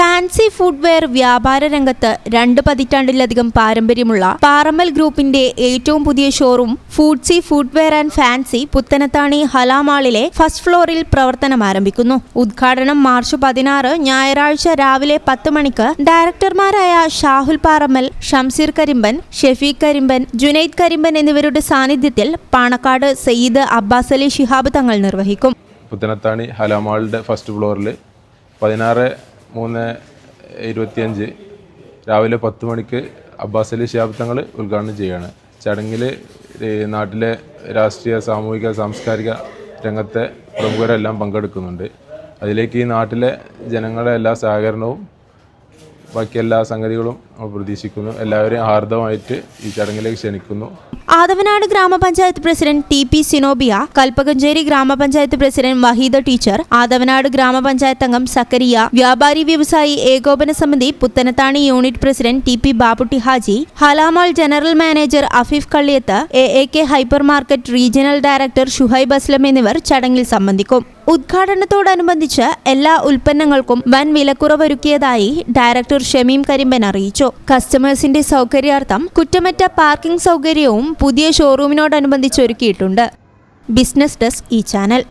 Fancy footwear വ്യാപാര രംഗത്ത് രണ്ട് പതിറ്റാണ്ടിലധികം പാരമ്പര്യമുള്ള പാറമ്മൽ ഗ്രൂപ്പിന്റെ ഏറ്റവും പുതിയ showroom Foodsy footwear and fancy Puthanathani ഹലാമാളിലെ first ഫ്ലോറിൽ പ്രവർത്തനം ആരംഭിക്കുന്നു. ഉദ്ഘാടനം മാർച്ച് പതിനാറ് ഞായറാഴ്ച രാവിലെ പത്ത് മണിക്ക് ഡയറക്ടർമാരായ ഷാഹുൽ പാറമ്മൽ ഷംസീർ കരിമ്പൻ ഷെഫീഖ് കരിമ്പൻ ജുനൈദ് കരിമ്പൻ എന്നിവരുടെ സാന്നിധ്യത്തിൽ പാണക്കാട് സയ്യിദ് അബ്ബാസ് അലി ഷിഹാബ് തങ്ങൾ നിർവഹിക്കും. പുത്തനത്താണി ഹലാമാളിന്റെ ഫസ്റ്റ് ഫ്ലോറിൽ പതിനാറ് മൂന്ന് ഇരുപത്തിയഞ്ച് രാവിലെ പത്ത് മണിക്ക് അബ്ബാസ് അലി ശിഹാബ് തങ്ങൾ ഉദ്ഘാടനം ചെയ്യുകയാണ്. ചടങ്ങിൽ നാട്ടിലെ രാഷ്ട്രീയ സാമൂഹിക സാംസ്കാരിക രംഗത്തെ പ്രമുഖരെല്ലാം പങ്കെടുക്കുന്നുണ്ട്. അതിലേക്ക് ഈ നാട്ടിലെ ജനങ്ങളുടെ എല്ലാ സഹകരണവും ബാക്കി എല്ലാ സംഗതികളും പ്രതീക്ഷിക്കുന്നു. എല്ലാവരെയും ഹാർദവമായിട്ട് ഈ ചടങ്ങിലേക്ക് ക്ഷണിക്കുന്നു. ആദവനാട് ഗ്രാമപഞ്ചായത്ത് president T P Sinobia Kalpakanchery ഗ്രാമപഞ്ചായത്ത് പ്രസിഡന്റ് വഹീദ ടീച്ചർ ആദവനാട് ഗ്രാമപഞ്ചായത്ത് അംഗം സക്കരിയ വ്യാപാരി വ്യവസായി ഏകോപന സമിതി Puthanathani unit president T P Babutty Haji Hala Mall general manager Afeef Kalliyath A A K hyper market regional director Shuhaib Aslam എന്നിവർ ചടങ്ങിൽ സംബന്ധിക്കും. ഉദ്ഘാടനത്തോടനുബന്ധിച്ച് എല്ലാ ഉൽപ്പന്നങ്ങൾക്കും വൻ വിലക്കുറവൊരുക്കിയതായി ഡയറക്ടർ ഷമീം കരിമ്പൻ അറിയിച്ചു. കസ്റ്റമേഴ്സിന്റെ സൗകര്യാർത്ഥം കുറ്റമറ്റ പാർക്കിംഗ് സൗകര്യവും പുതിയ ഷോറൂമിനോടനുബന്ധിച്ച് ഒരുക്കിയിട്ടുണ്ട്. ബിസിനസ് ഡെസ്ക് ഈ ചാനൽ.